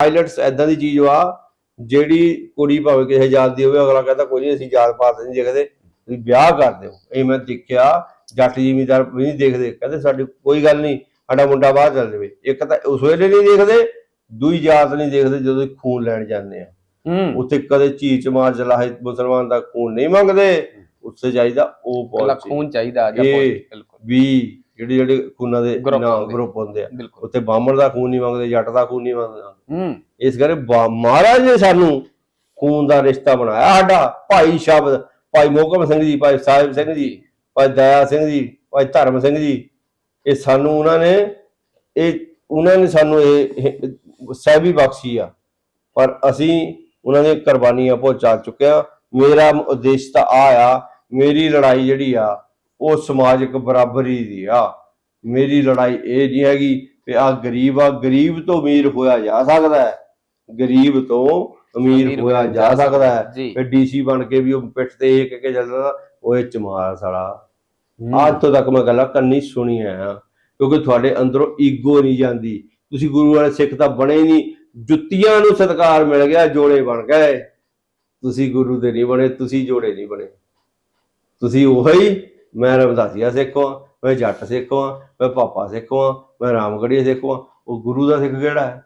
Pilots ਐਦਾਂ ਦੀ ਚੀਜ਼ ਵਾ ਜਿਹੜੀ ਕੁੜੀ ਭਾਵੇਂ ਕਿਸੇ ਜਾਤ ਦੀ ਹੋਵੇ ਅਗਲਾ ਕਹਿੰਦਾ ਕੋਈ ਨਹੀਂ ਅਸੀਂ ਜਾਤ ਪਾਤ ਨਹੀਂ ਦੇਖਦੇ ਤੁਸੀਂ ਵਿਆਹ ਕਰ ਦਿਓ। ਇਹ ਮੈਂ ਦੇਖਿਆ ਜੱਟ ਜ਼ਿਮੀਂਦਾਰ ਵੀ ਨਹੀਂ ਦੇਖਦੇ ਕਹਿੰਦੇ ਸਾਡੀ ਕੋਈ ਗੱਲ ਨਹੀਂ ਸਾਡਾ ਮੁੰਡਾ ਬਾਹਰ ਚੱਲ ਜਾਵੇ। ਇੱਕ ਤਾਂ ਉਸ ਵੇਲੇ ਨਹੀਂ ਦੇਖਦੇ ਦੂਈ ਜਾਤ ਨਹੀਂ ਦੇਖਦੇ ਜਦੋਂ ਖੂਨ ਲੈਣ ਜਾਂਦੇ ਆ ਉੱਥੇ ਕਦੇ ਚੀਚ ਮਾਰ ਜਲਾਹੇ ਮੁਸਲਮਾਨ ਦਾ ਖੂਨ ਨਹੀਂ ਮੰਗਦੇ ਉੱਥੇ ਚਾਹੀਦਾ ਉਹ ਪਾਲਿਸੀ ਖੂਨ ਚਾਹੀਦਾ ਜਾਂ ਬਿਲਕੁਲ ਵੀ ਜਿਹੜੇ ਜਿਹੜੇ ਖੂਨਾਂ ਦੇ ਨਾ। ਗਰੁੱਪ ਹੁੰਦੇ ਆ। ਉੱਥੇ ਬਾਹਮਣ ਦਾ ਖੂਨ ਨਹੀਂ ਮੰਗਦੇ ਜੱਟ ਦਾ ਖੂਨ ਨਹੀਂ ਮੰਗਦੇ। ਹੂੰ। ਇਸ ਕਰਕੇ ਮਹਾਰਾਜ ਨੇ ਸਾਨੂੰ ਖੂਨ ਦਾ ਰਿਸ਼ਤਾ ਬਣਾਇਆ ਸਾਡਾ। ਭਾਈ ਸ਼ਬਦ ਭਾਈ ਮੋਹਕਮ ਸਿੰਘ ਜੀ ਭਾਈ ਸਾਹਿਬ ਸਿੰਘ ਜੀ ਭਾਈ ਦਇਆ ਸਿੰਘ ਜੀ ਭਾਈ ਧਰਮ ਸਿੰਘ ਜੀ ਇਹ ਸਾਨੂੰ ਉਹਨਾਂ ਨੇ ਇਹ ਉਹਨਾਂ ਨੇ ਸਾਨੂੰ ਇਹ ਸਹਿਬੀ ਬਖਸ਼ੀ ਆ। ਪਰ ਅਸੀਂ ਉਹਨਾਂ ਦੀਆਂ ਕੁਰਬਾਨੀਆਂ ਭੁੱਲ ਚਾ ਚੁੱਕੇ ਆ ਮੇਰਾ ਉਦੇਸ਼ ਤਾਂ ਆ ਆ ਮੇਰੀ ਲੜਾਈ ਜਿਹੜੀ ਆ ਉਹ ਸਮਾਜਿਕ ਬਰਾਬਰੀ ਦੀ ਆ। ਮੇਰੀ ਲੜਾਈ ਇਹ ਨਹੀਂ ਹੈਗੀ ਕਿ ਆ ਗਰੀਬ ਆ ਗਰੀਬ ਤੋਂ ਅਮੀਰ ਹੋਇਆ ਜਾ ਸਕਦਾ ਹੈ। ਗਰੀਬ ਤੋਂ ਅਮੀਰ ਹੋਇਆ ਜਾ ਸਕਦਾ ਹੈ। ਫਿਰ ਡੀਸੀ ਬਣ ਕੇ ਵੀ ਉਹ ਪਿੱਠ ਤੇ ਇਹ ਕਹਿ ਕੇ ਚੱਲਦਾ ਉਹ ਇਹ ਚਮਾਰ ਸਾਲਾ। ਅੱਜ ਤੋਂ ਤੱਕ ਮੈਂ ਗੱਲਾਂ ਕੰਨੀ ਸੁਣੀ ਆ ਕਿਉਂਕਿ ਤੁਹਾਡੇ ਅੰਦਰੋਂ ਈਗੋ ਨਹੀਂ ਜਾਂਦੀ। ਤੁਸੀਂ ਗੁਰੂ ਵਾਲੇ ਸਿੱਖ ਤਾਂ ਬਣੇ ਨਹੀਂ ਜੁੱਤੀਆਂ ਨੂੰ ਸਤਕਾਰ ਮਿਲ ਗਿਆ ਜੋੜੇ ਬਣ ਗਏ। ਤੁਸੀਂ ਗੁਰੂ ਦੇ ਨਹੀਂ ਬਣੇ ਤੁਸੀਂ ਜੋੜੇ ਨਹੀਂ ਬਣੇ। ਤੁਸੀਂ ਉਹੀ ਮੈਂ ਰਵਦਾਸੀਆ ਸਿੱਖ ਮੈਂ ਜੱਟ ਸਿੱਖ ਹਾਂ ਮੈਂ ਭਾਪਾ ਸਿੱਖ ਹਾਂ ਮੈਂ ਰਾਮਗੜੀਆ ਸਿੱਖ ਹਾਂ ਉਹ ਗੁਰੂ ਦਾ ਸਿੱਖ ਕਿਹੜਾ ਹੈ?